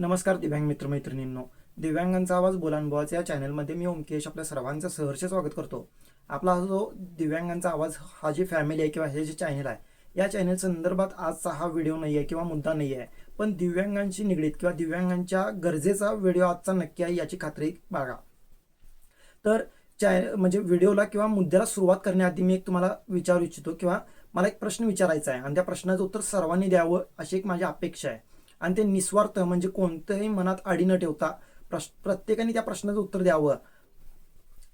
नमस्कार दिव्यांग मित्रमैत्रिणींनो. दिव्यांगांचा आवाज बोलानुभवाचा या चॅनलमध्ये मी ओमकेश आपल्या सर्वांचं सहर्ष स्वागत करतो. आपला हा जो दिव्यांगांचा आवाज हा जी फॅमिली आहे किंवा हे जे चॅनल आहे या चॅनल संदर्भात आजचा हा व्हिडिओ नाही आहे किंवा मुद्दा नाही आहे. पण दिव्यांगांशी निगडीत किंवा दिव्यांगांच्या गरजेचा व्हिडिओ आजचा नक्की आहे याची खात्री बाळगा. तर चॅ म्हणजे व्हिडिओला किंवा मुद्द्याला सुरुवात करण्याआधी मी एक तुम्हाला विचारू इच्छितो किंवा मला एक प्रश्न विचारायचा आहे. आणि त्या प्रश्नाचं उत्तर सर्वांनी द्यावं अशी एक माझी अपेक्षा आहे. आणि ते निस्वार्थ म्हणजे कोणतंही मनात आडी न ठेवता प्रश्न प्रत्येकाने त्या प्रश्नाचं उत्तर द्यावं.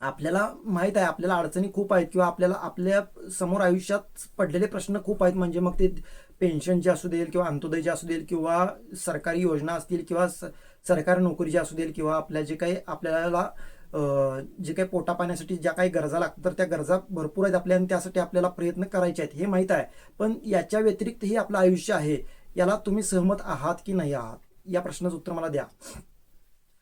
आपल्याला माहीत आहे आपल्याला अडचणी खूप आहेत किंवा आपल्याला आपल्यासमोर आयुष्यात पडलेले प्रश्न खूप आहेत. म्हणजे मग ते पेन्शनचे असू देईल किंवा अंत्योदयचे असू देईल किंवा सरकारी योजना असतील किंवा सरकारी नोकरीचे असू देईल किंवा आपल्या जे काही आपल्याला जे काही पोटा पाण्यासाठी ज्या काही गरजा लागतात तर त्या गरजा भरपूर आहेत आपल्या आणि त्यासाठी आपल्याला प्रयत्न करायचे आहेत हे माहीत आहे. पण याच्या व्यतिरिक्त हे आपलं आयुष्य आहे. याला तुम्ही सहमत आहात की नाही आहात? या प्रश्नाचं उत्तर मला द्या.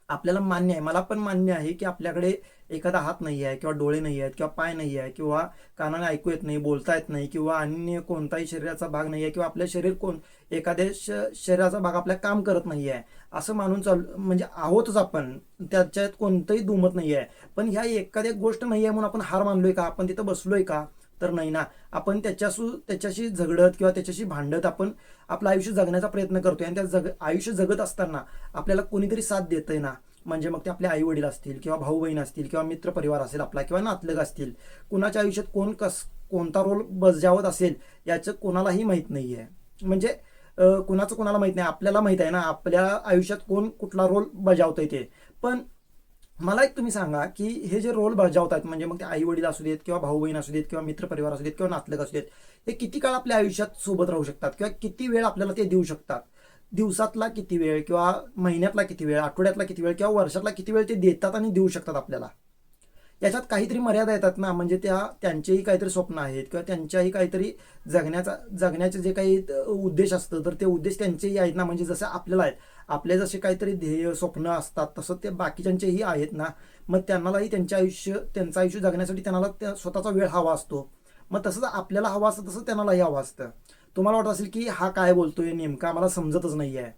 आपल्याला मान्य आहे. मला पण मान्य आहे की आपल्याकडे एखादा हात नाही आहे किंवा डोळे नाही आहेत किंवा पाय नाही आहे किंवा कानाने ऐकू येत नाही बोलता येत नाही किंवा अन्य कोणताही शरीराचा भाग नाही आहे किंवा आपलं शरीर कोण एखाद्या श- शरीराचा भाग आपल्या काम करत नाही आहे असं मानून चालू म्हणजे आहोतच आपण. त्याच्यात कोणतंही दुमत नाही आहे. पण ह्या एखाद्या गोष्ट नाही आहे म्हणून आपण हार मानलोय का? आपण तिथं बसलोय का? तर नाही ना. आपण त्याच्यासू त्याच्याशी झगडत किंवा त्याच्याशी भांडत आपण आपलं आयुष्य जगण्याचा प्रयत्न करतोय आणि त्या जग आयुष्य जगत असताना आपल्याला कोणीतरी साथ देतंय ना. म्हणजे मग ते आपले आई वडील असतील किंवा भाऊ बहीण असतील किंवा मित्र परिवार असेल आपला किंवा नातलग असतील. कुणाच्या आयुष्यात कोण कस कोणता रोल बजावत असेल याचं कोणालाही माहीत नाही आहे म्हणजे कुणाचं कोणाला माहीत नाही. आपल्याला माहीत आहे ना आपल्या आयुष्यात कोण कुठला रोल बजावतंय ते. पण मला एक तुम्ही सांगा की हे जे रोल बजावतात म्हणजे मग ते आई वडील असू देत किंवा भाऊ बहीण असू देत किंवा मित्र परिवार असू देत किंवा नातलग असू देत हे किती काळ आपल्या आयुष्यात सोबत राहू शकतात? किंवा किती वेळ आपल्याला ते देऊ शकतात? दिवसातला किती वेळ किंवा महिन्यातला किती वेळ आठवड्यातला किती वेळ किंवा वर्षातला किती वेळ ते देतात आणि देऊ शकतात आपल्याला? याच्यात काहीतरी मर्यादा येतात ना म्हणजे त्या त्यांचेही काहीतरी स्वप्न आहेत किंवा त्यांच्याही काहीतरी जगण्याचा जगण्याचे जे काही उद्देश असतं तर ते उद्देश त्यांचेही आहेत ना म्हणजे जसं आपल्याला आहेत. आपले जसे काहीतरी ध्येय स्वप्न असतात तसं ते बाकीच्यांचेही आहेत ना. मग त्यांनाही त्यांचे आयुष्य त्यांचं आयुष्य जगण्यासाठी त्यांना त्या स्वतःचा वेळ हवा असतो. मग तसंच आपल्याला हवा असतं तसं त्यांनाही हवं असतं. तुम्हाला वाटत असेल की हा काय बोलतोय नेमका? मला समजतच नाही आहे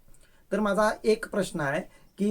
तर माझा एक प्रश्न आहे की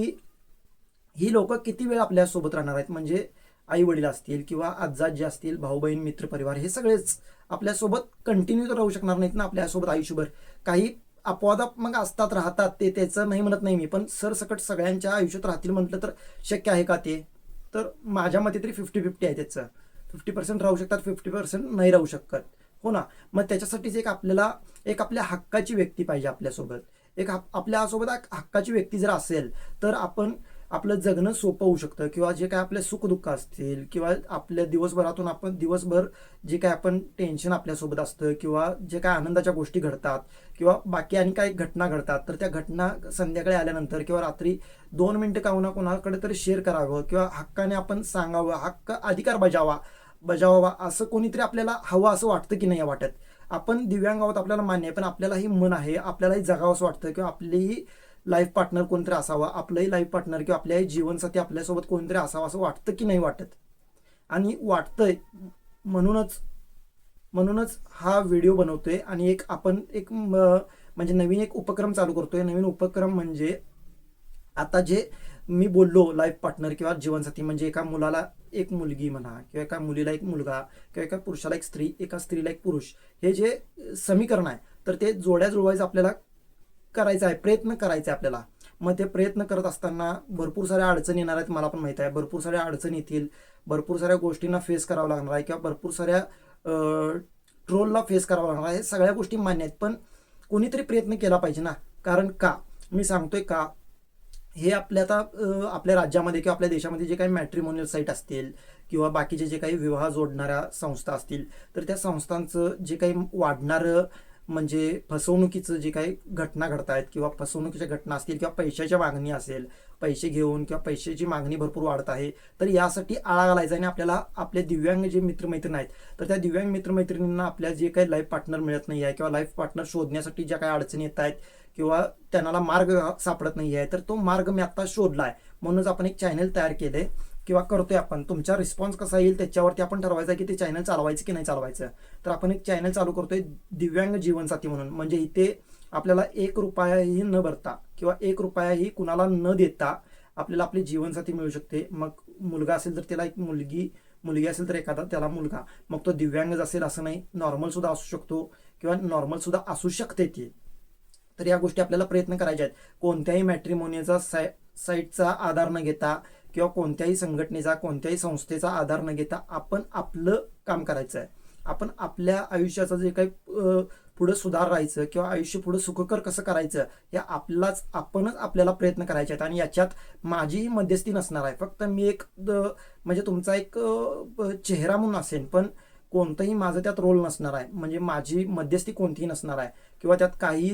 ही लोक किती वेळ आपल्यासोबत राहणार आहेत? म्हणजे आई वडील असतील किंवा आजाजी असतील भाऊ बहीण मित्र परिवार हे सगळेच आपल्यासोबत कंटिन्यू तर राहू शकणार नाहीत ना आपल्यासोबत आयुष्यभर. काही अपवादात्मक मग असतात राहतात ते त्याचं नाही म्हणत नाही मी पण सरसकट सगळ्यांच्या आयुष्यात राहतील म्हटलं तर शक्य आहे का ते? तर माझ्या मते तरी फिफ्टी फिफ्टी आहे त्याचं. फिफ्टी पर्सेंट राहू शकतात फिफ्टी पर्सेंट नाही राहू शकत. हो ना? मग त्याच्यासाठीच एक आपल्याला एक आपल्या हक्काची व्यक्ती पाहिजे आपल्यासोबत. एक आपल्यासोबत एक हक्काची व्यक्ती जर असेल तर आपण आपलं जगणं सोपं होऊ शकतं किंवा जे काय आपले सुखदुःख असतील किंवा आपल्या दिवसभरातून आपण दिवसभर जे काय आपण टेन्शन आपल्यासोबत असतं किंवा जे काय आनंदाच्या गोष्टी घडतात किंवा बाकी आणि काही घटना घडतात तर त्या घटना संध्याकाळी आल्यानंतर किंवा रात्री दोन मिनटं का होईना कोणाकडे तरी शेअर करावं किंवा हक्काने आपण सांगावं हक्क अधिकार बजावा बजावावा असं कोणीतरी आपल्याला हवं असं वाटतं की नाही वाटत आपण दिव्यांग आहोत आपल्याला मान्य आहे पण आपल्यालाही मन आहे आपल्यालाही जगावं असं वाटतं किंवा आपलीही लाईफ पार्टनर कोणतरी असावा आपलंही लाईफ पार्टनर किंवा आपल्याही जीवनसाथी आपल्यासोबत कोणतरी असावं असं वाटतं की नाही वाटत? आणि वाटतंय म्हणूनच म्हणूनच हा व्हिडिओ बनवतोय आणि एक आपण एक म- म्हणजे नवीन एक उपक्रम चालू करतोय. नवीन उपक्रम म्हणजे आता जे मी बोललो लाईफ पार्टनर किंवा जीवनसाथी म्हणजे एका मुलाला एक मुलगी म्हणा किंवा एका मुलीला एक मुलगा किंवा एका पुरुषाला एक स्त्री एका स्त्रीला एक पुरुष हे जे समीकरण आहे तर ते जोड्या जुळवायचं आपल्याला करायचं आहे प्रयत्न करायचा आहे आपल्याला. मग ते प्रयत्न करत असताना भरपूर साऱ्या अडचणी येणार आहेत मला पण माहीत आहे. भरपूर साऱ्या अडचणी येतील भरपूर साऱ्या गोष्टींना फेस करावं लागणार आहे किंवा भरपूर साऱ्या ट्रोलला फेस करावं लागणार आहे. सगळ्या गोष्टी मान्य आहेत पण कोणीतरी प्रयत्न केला पाहिजे ना. कारण का? मी सांगतोय का? हे आपल्या आता आपल्या राज्यामध्ये किंवा आपल्या देशामध्ये जे काही मॅट्रिमोनियल साईट असतील किंवा बाकीचे जे काही विवाह जोडणाऱ्या संस्था असतील तर त्या संस्थांचं जे काही वाढणारं म्हणजे फसवणुकीचं जे काही घटना घडत आहेत किंवा फसवणुकीच्या घटना असतील किंवा पैशाच्या मागणी असेल पैसे घेऊन किंवा पैशाची मागणी भरपूर वाढत आहे तर यासाठी आळा घालायचा आणि आपल्याला आपले दिव्यांग जे मित्रमैत्रिणी आहेत तर त्या दिव्यांग मित्रमैत्रिणींना आपल्या जे काही लाईफ पार्टनर मिळत नाही आहे किंवा लाईफ पार्टनर शोधण्यासाठी ज्या काही अडचणी येत आहेत किंवा त्यांना मार्ग सापडत नाही आहे तर तो मार्ग मी आता शोधला आहे. म्हणूनच आपण एक चॅनल तयार केले किंवा करतोय आपण तुमचा रिस्पॉन्स कसा येईल त्याच्यावरती आपण ठरवायचं आहे की ते चॅनल चालवायचं की नाही चालवायचं. तर आपण एक चॅनल चालू करतोय दिव्यांग जीवनसाथी म्हणून. म्हणजे इथे आपल्याला एक रुपयाही न भरता किंवा एक रुपयाही कुणाला न देता आपल्याला आपली जीवनसाथी मिळू शकते. मग मुलगा असेल तर त्याला एक मुलगी मुलगी असेल तर एखादा त्याला मुलगा. मग तो दिव्यांगच असेल असं नाही. नॉर्मल सुद्धा असू शकतो किंवा नॉर्मल सुद्धा असू शकते ती. तर या गोष्टी आपल्याला प्रयत्न करायचे आहेत. कोणत्याही मॅट्रिमोनियचा साय साईटचा आधार न घेता किंवा कोणत्याही संघटनेचा कोणत्याही संस्थेचा आधार न घेता आपण आपलं काम करायचं आहे आपण आपल्या आयुष्याचं जे काही पुढं सुधार राहायचं किंवा आयुष्य पुढं सुखकर कसं करायचं या आपलाच आपणच आपल्याला प्रयत्न करायचे आहेत आणि याच्यात माझीही मध्यस्थी नसणार आहे. फक्त मी एक द- म्हणजे तुमचा एक चेहरा म्हणून असेल पण कोणतंही माझं त्यात रोल नसणार आहे. म्हणजे माझी मध्यस्थी कोणतीही नसणार आहे. किंवा त्यात काही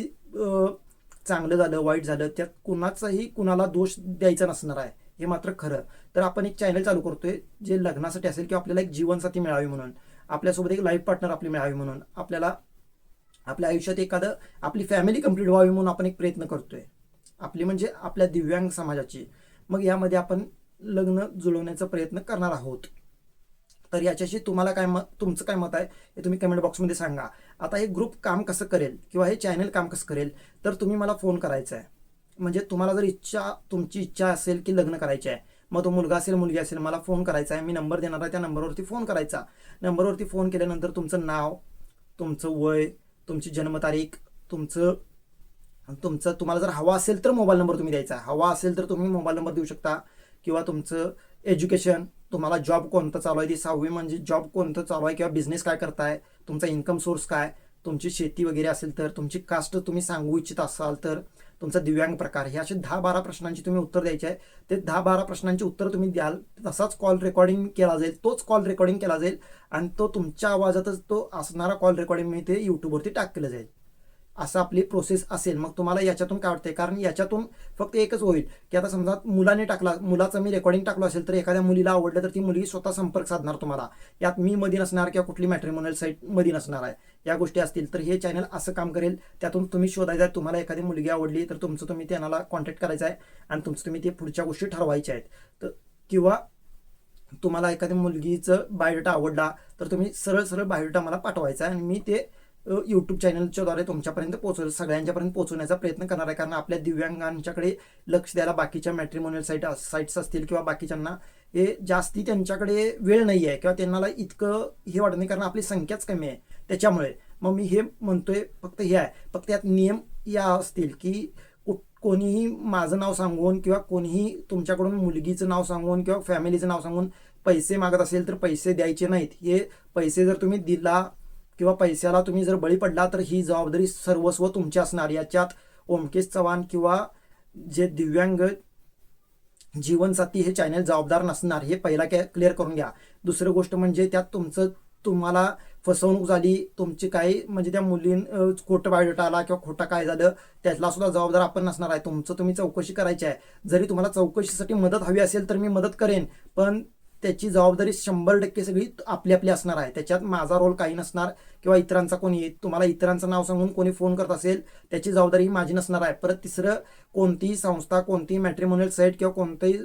चांगलं झालं वाईट झालं त्यात कुणाचाही कुणाला दोष द्यायचा नसणार आहे. हे मात्र खरं. तर आपण एक चॅनल चालू करतोय जे लग्नासाठी असेल किंवा आपल्याला एक जीवनसाथी मिळावी म्हणून. आपल्यासोबत एक लाईफ पार्टनर आपली मिळावी म्हणून. आपल्याला आपल्या आयुष्यात एखादं आपली फॅमिली कंप्लीट व्हावी म्हणून आपण एक प्रयत्न करतोय. आपली म्हणजे आपल्या दिव्यांग समाजाची. मग यामध्ये आपण लग्न जुळवण्याचा प्रयत्न करणार आहोत. तर याच्याशी तुम्हाला काय मत तुमचं काय मत आहे हे तुम्ही कमेंट बॉक्समध्ये सांगा. आता हे ग्रुप काम कसं करेल किंवा हे चॅनल काम कसं करेल तर तुम्ही मला फोन करायचा आहे. म्हणजे तुम्हाला जर इच्छा तुमची इच्छा असेल की लग्न करायचे आहे मग तो मुलगा असेल मुलगी असेल मला फोन करायचा आहे मी नंबर देणार आहे त्या नंबरवरती फोन करायचा. नंबरवरती फोन केल्यानंतर तुमचं नाव तुमचं वय तुमची जन्मतारीख तुमचं तुमचं तुम्हाला जर हवा असेल तर मोबाईल नंबर तुम्ही द्यायचा. हवा असेल तर तुम्ही मोबाईल नंबर देऊ शकता. किंवा तुमचं एज्युकेशन तुम्हाला जॉब कोणतं चालू आहे ती सहावी म्हणजे जॉब कोणतं चालू आहे किंवा बिझनेस काय करताय तुमचा इन्कम सोर्स काय तुमची शेती वगैरे असेल तर तुमची कास्ट तुम्ही सांगू इच्छित असाल तर तुमचा दिव्यांग प्रकार. हे असे दहा बारा प्रश्नांची तुम्ही उत्तर द्यायचे आहे ते दहा बारा प्रश्नांची उत्तर तुम्ही द्याल तसाच कॉल रेकॉर्डिंग केला जाईल तोच कॉल रेकॉर्डिंग केला जाईल आणि तो तुमच्या आवाजातच तो असणारा कॉल रेकॉर्डिंग मी ते यूट्यूबवरती टाकलं जाईल. असं आपली प्रोसेस असेल मग तुम्हाला याच्यातून काय वाटतंय? कारण याच्यातून फक्त एकच होईल की आता समजा मुलाने टाकला मुलाचं मी रेकॉर्डिंग टाकलो असेल तर एखाद्या मुलीला आवडलं तर ती मुलगी स्वतः संपर्क साधणार तुम्हाला. यात मी मध्ये नसणार किंवा कुठली मॅट्रिमोनियल साईटमध्ये नसणार आहे. या गोष्टी असतील तर हे चॅनल असं काम करेल त्यातून तुम्ही शोधायचं आहे तुम्हाला एखादी मुलगी आवडली तर तुमचं तुम्ही त्यांना कॉन्टॅक्ट करायचं आहे आणि तुमचं तुम्ही ते पुढच्या गोष्टी ठरवायच्या आहेत. तर किंवा तुम्हाला एखाद्या मुलगीचं बायोडेटा आवडला तर तुम्ही सरळ सरळ बायोडेटा मला पाठवायचा आहे आणि मी ते यूट्यूब चॅनलच्या द्वारे तुमच्यापर्यंत पोहोचव सगळ्यांच्यापर्यंत पोहोचवण्याचा प्रयत्न करणार आहे. कारण आपल्या दिव्यांगांच्याकडे लक्ष द्यायला बाकीच्या मॅट्रिमोनियल साईट साईट्स असतील किंवा बाकीच्यांना हे जास्ती त्यांच्याकडे वेळ नाही आहे किंवा त्यांना इतकं हे वाटत नाही कारण आपली संख्याच कमी आहे. त्याच्यामुळे मग मी हे म्हणतोय फक्त हे आहे. फक्त यात नियम या असतील की कोणीही माझं नाव सांगून किंवा कोणीही तुमच्याकडून मुलगीचं नाव सांगून किंवा फॅमिलीचं नाव सांगून पैसे मागत असेल तर पैसे द्यायचे नाहीत. हे पैसे जर तुम्ही दिला किंवा पैशाला तुम्ही जर बळी पडला तर ही जबाबदारी सर्वस्व तुमची असणार. याच्यात ओमकेश चव्हाण किंवा जे दिव्यांग जीवनसाथी हे चॅनल जबाबदार नसणार हे पहिला कॅ क्लिअर करून घ्या. दुसरं गोष्ट म्हणजे त्यात तुमचं तुम्हाला फसवणूक झाली तुमची काही म्हणजे त्या मुलीं खोटं बायोडेटा आला किंवा खोटं काय झालं त्याला सुद्धा जबाबदार आपण नसणार आहे. तुमचं तुम्ही चौकशी करायची आहे. जरी तुम्हाला चौकशीसाठी मदत हवी असेल तर मी मदत करेन. पण त्याची जबाबदारी शंभर टक्के सगळी आपली आपली असणार आहे. त्याच्यात माझा रोल काही नसणार किंवा इतरांचा कोणी तुम्हाला इतरांचं नाव सांगून कोणी फोन करत असेल त्याची जबाबदारी माझी नसणार आहे. परत तिसरं कोणतीही संस्था कोणतीही मॅट्रिमोनियल साईट किंवा कोणतेही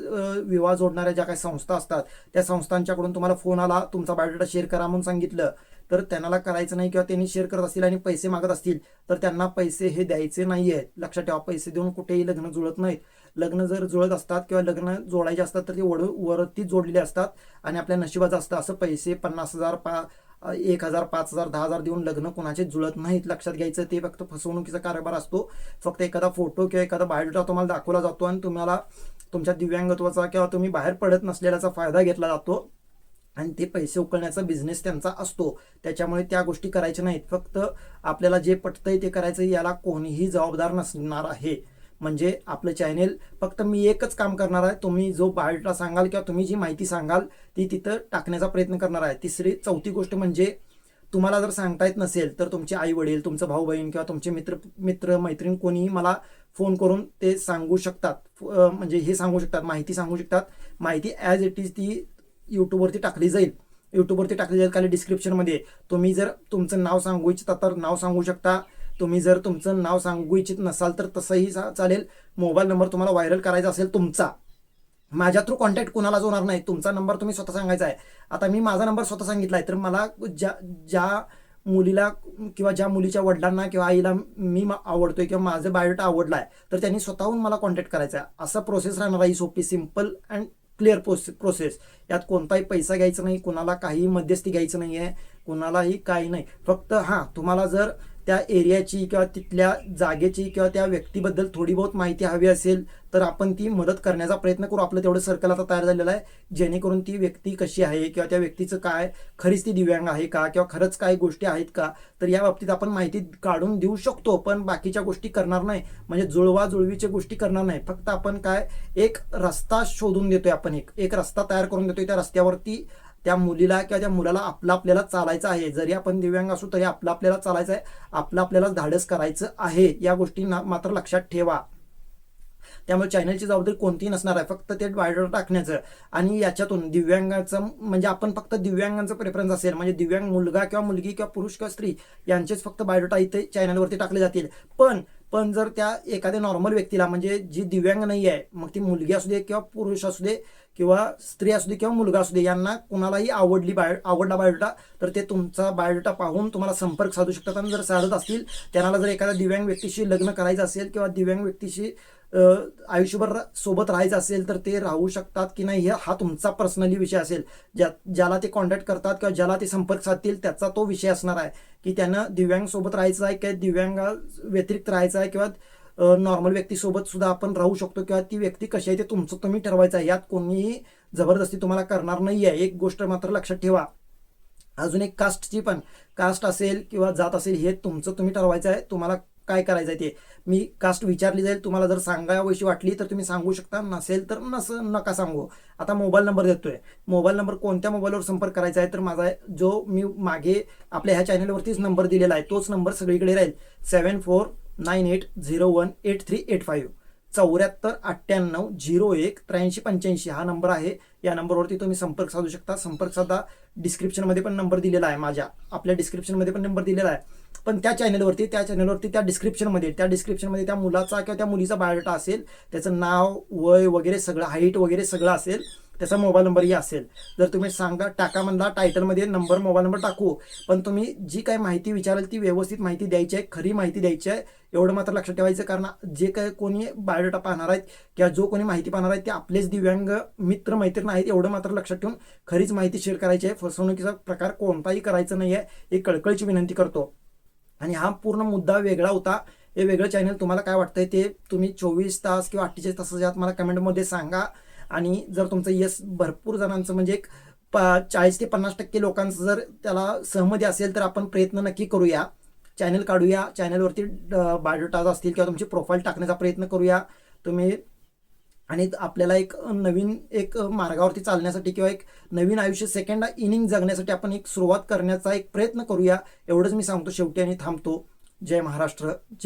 विवाह जोडणाऱ्या ज्या काही संस्था असतात त्या संस्थांच्याकडून तुम्हाला फोन आला तुमचा बायोडेटा शेअर करा म्हणून सांगितलं. तर त्यांना करायचं नाही किंवा त्यांनी शेअर करत असतील आणि पैसे मागत असतील तर त्यांना पैसे हे द्यायचे नाही आहेत लक्षात ठेवा पैसे देऊन कुठेही लग्न जुळत नाहीत. लग्न जर जुळत असतात किंवा लग्न जोडायचे असतात तर ते वड वरती जोडलेले असतात आणि आपल्या नशिबाचं असतं. असं पैसे पन्नास हजार पा एक हजार पाच हजार दहा हजार देऊन लग्न कोणाचे जुळत नाहीत. लक्षात घ्यायचं ते फक्त फसवणुकीचा कारभार असतो. फक्त एखादा फोटो किंवा एखादा बायोडेटा तुम्हाला दाखवला जातो आणि तुम्हाला तुमच्या दिव्यांगत्वाचा किंवा तुम्ही बाहेर पडत नसलेल्याचा फायदा घेतला जातो. आणि ते पैसे उकळण्याचा बिझनेस त्यांचा असतो. त्याच्यामुळे त्या गोष्टी करायच्या नाहीत. फक्त आपल्याला जे पटतंय ते करायचं याला कोणीही जबाबदार नसणार आहे. म्हणजे आपलं चॅनेल फक्त मी एकच काम करणार आहे. तुम्ही जो बायोडेटा सांगाल किंवा तुम्ही जी माहिती सांगाल ती तिथं टाकण्याचा प्रयत्न करणार आहे. तिसरी चौथी गोष्ट म्हणजे तुम्हाला जर सांगता येत नसेल तर तुमचे आई वडील तुमचं भाऊ बहीण किंवा तुमचे मित्र मित्र मैत्रीण कोणीही मला फोन करून ते सांगू शकतात. म्हणजे हे सांगू शकतात माहिती सांगू शकतात. माहिती ॲज इट इज ती यूट्यूबवरती टाकली जाईल. यूट्यूबवरती टाकली जाईल खाली डिस्क्रिप्शनमध्ये तुम्ही जर तुमचं नाव सांगू इच्छिता तर नाव सांगू शकता. तुम्ही जर तुमचं नाव सांगू इच्छित नसाल तर तसंही चालेल. मोबाईल नंबर तुम्हाला व्हायरल करायचा असेल तुमचा. माझ्या थ्रू कॉन्टॅक्ट कुणालाच होणार नाही. तुमचा नंबर तुम्ही स्वतः सांगायचा आहे. आता मी माझा नंबर स्वतः सांगितला आहे तर मला ज्या ज्या मुलीला किंवा ज्या मुलीच्या वडिलांना किंवा आईला मी आवडतोय किंवा माझं बायोडेटा आवडला आहे तर त्यांनी स्वतःहून मला कॉन्टॅक्ट करायचा आहे. असा प्रोसेस राहणार आहे ही सोपी सिंपल अँड क्लिअर प्रोसेस यात कोणताही पैसा घ्यायचा नाही कुणाला काही मध्यस्थी घ्यायचं नाही आहे कुणालाही काही नाही. फक्त हां तुम्हाला जर त्या एरियाची किंवा तिथल्या जागेची किंवा त्या व्यक्तीबद्दल थोडी बहुत माहिती हवी असेल तर आपण ती मदत करण्याचा प्रयत्न करू. आपलं तेवढं सर्कल आता तयार झालेलं आहे. जेणेकरून ती व्यक्ती कशी आहे किंवा त्या व्यक्तीचं काय खरीच ती दिव्यांग आहे का किंवा खरंच काय गोष्टी आहेत का तर या बाबतीत आपण माहिती काढून देऊ शकतो. पण बाकीच्या गोष्टी करणार नाही. म्हणजे जुळवा जुळवीच्या गोष्टी करणार नाही. फक्त आपण काय एक रस्ता शोधून देतोय आपण एक. एक रस्ता तयार करून देतोय त्या रस्त्यावरती त्या मुलीला किंवा त्या मुलाला आपलं आपल्याला चालायचं आहे. जरी आपण दिव्यांग असू तरी आपलं आपल्याला चालायचं आहे. आपलं आपल्याला धाडस करायचं आहे. या गोष्टींना मात्र लक्षात ठेवा. त्यामुळे चॅनलची जबाबदारी कोणतीही नसणार आहे. फक्त ते बायोडाटा टाकण्याचं. आणि याच्यातून दिव्यांगाचं म्हणजे आपण फक्त दिव्यांगांचं प्रेफरन्स असेल. म्हणजे दिव्यांग मुलगा किंवा मुलगी किंवा पुरुष किंवा स्त्री यांचेच फक्त बायोडाटा इथे चॅनलवरती टाकले जातील. पण पण जर त्या एखाद्या नॉर्मल व्यक्तीला म्हणजे जी दिव्यांग नाही आहे मग ती मुलगी असू दे किंवा पुरुष असू दे किंवा स्त्री असू दे किंवा मुलगा असू दे यांना कुणालाही आवडली बायो आवडला बायोडेटा तर ते तुमचा बायोडेटा पाहून तुम्हाला संपर्क साधू शकतात. आणि जर साधत असतील त्यांना जर एखाद्या दिव्यांग व्यक्तीशी लग्न करायचं असेल किंवा दिव्यांग व्यक्तीशी आयुष्यभर सोबत राहायचं असेल तर ते राहू शकतात की नाही हे हा तुमचा पर्सनली विषय असेल. ज्या ज्याला ते कॉन्टॅक्ट करतात किंवा ज्याला ते संपर्क साधतील त्याचा तो विषय असणार आहे. की त्यांना दिव्यांग सोबत राहायचं आहे किंवा दिव्यांग व्यतिरिक्त राहायचं आहे किंवा नॉर्मल व्यक्तीसोबत सुद्धा आपण राहू शकतो किंवा ती व्यक्ती कशी आहे ते तुमचं तुम्ही ठरवायचं आहे. यात कोणीही जबरदस्ती तुम्हाला करणार नाही आहे. एक गोष्ट मात्र लक्षात ठेवा. अजून एक कास्टची पण. कास्ट असेल किंवा जात असेल हे तुमचं तुम्ही ठरवायचं आहे. तुम्हाला काय करायचं आहे ते. मी कास्ट विचारली जाईल तुम्हाला जर सांगावीशी वाटली तर तुम्ही सांगू शकता. नसेल तर नस नका सांगू. आता मोबाईल नंबर देतोय. मोबाईल नंबर कोणत्या मोबाईलवर संपर्क करायचा आहे? तर माझा जो मी मागे आपल्या ह्या चॅनलवरतीच नंबर दिलेला आहे. तोच नंबर सगळीकडे राहील. Seven four nine eight zero one eight three eight five चौऱ्याहत्तर अठ्ठ्याण्णव झिरो एक त्र्याऐंशी पंच्याऐंशी हा नंबर आहे या नंबरवरती तुम्ही संपर्क साधू शकता संपर्क साधा डिस्क्रिप्शनमध्ये पण नंबर दिलेला आहे माझ्या आपल्या डिस्क्रिप्शनमध्ये पण नंबर दिलेला आहे पण त्या चॅनलवरती त्या चॅनलवरती त्या डिस्क्रिप्शनमध्ये त्या डिस्क्रिप्शनमध्ये त्या मुलाचा किंवा त्या मुलीचा बायोडाटा असेल त्याचं नाव वय वगैरे सगळं हाईट वगैरे सगळं असेल त्याचा मोबाईल नंबरही असेल. जर तुम्ही सांगा टाका म्हणला टायटलमध्ये नंबर मोबाईल नंबर टाकू पण तुम्ही जी काही माहिती विचाराल ती व्यवस्थित माहिती द्यायची आहे खरी माहिती द्यायची आहे एवढं मात्र लक्षात ठेवायचं कारण जे काही कोणी बायोडाटा पाहणार आहेत किंवा जो कोणी माहिती पाहणार आहे ते आपलेच दिव्यांग मित्र मैत्रीण आहेत एवढं मात्र लक्षात ठेवून खरीच माहिती शेअर करायची आहे. फसवणुकीचा प्रकार कोणताही करायचा नाही आहे एक कळकळीची विनंती करतो. आणि हा पूर्ण मुद्दा वेगळा होता. हे वेगळं चॅनल तुम्हाला काय वाटतंय ते तुम्ही चोवीस तास किंवा अठ्ठेचाळीस तासाच्या आत मला कमेंटमध्ये सांगा. आणि जर तुमचं यस भरपूर जणांचं म्हणजे एक प चाळीस ते पन्नास टक्के लोकांचं जर त्याला सहमती असेल तर आपण प्रयत्न नक्की करूया. चॅनल काढूया. चॅनलवरती बायोडाटा असतील किंवा तुमची प्रोफाईल टाकण्याचा प्रयत्न करूया. तुम्ही आणि आपल्याला एक नवीन एक मार्गावरती चालण्यासाठी किंवा एक नवीन आयुष्य सेकंड इनिंग जगण्यासाठी आपण एक सुरुवात करण्याचा एक प्रयत्न करूया. एवढंच मी सांगतो शेवटी आणि थांबतो. जय महाराष्ट्र.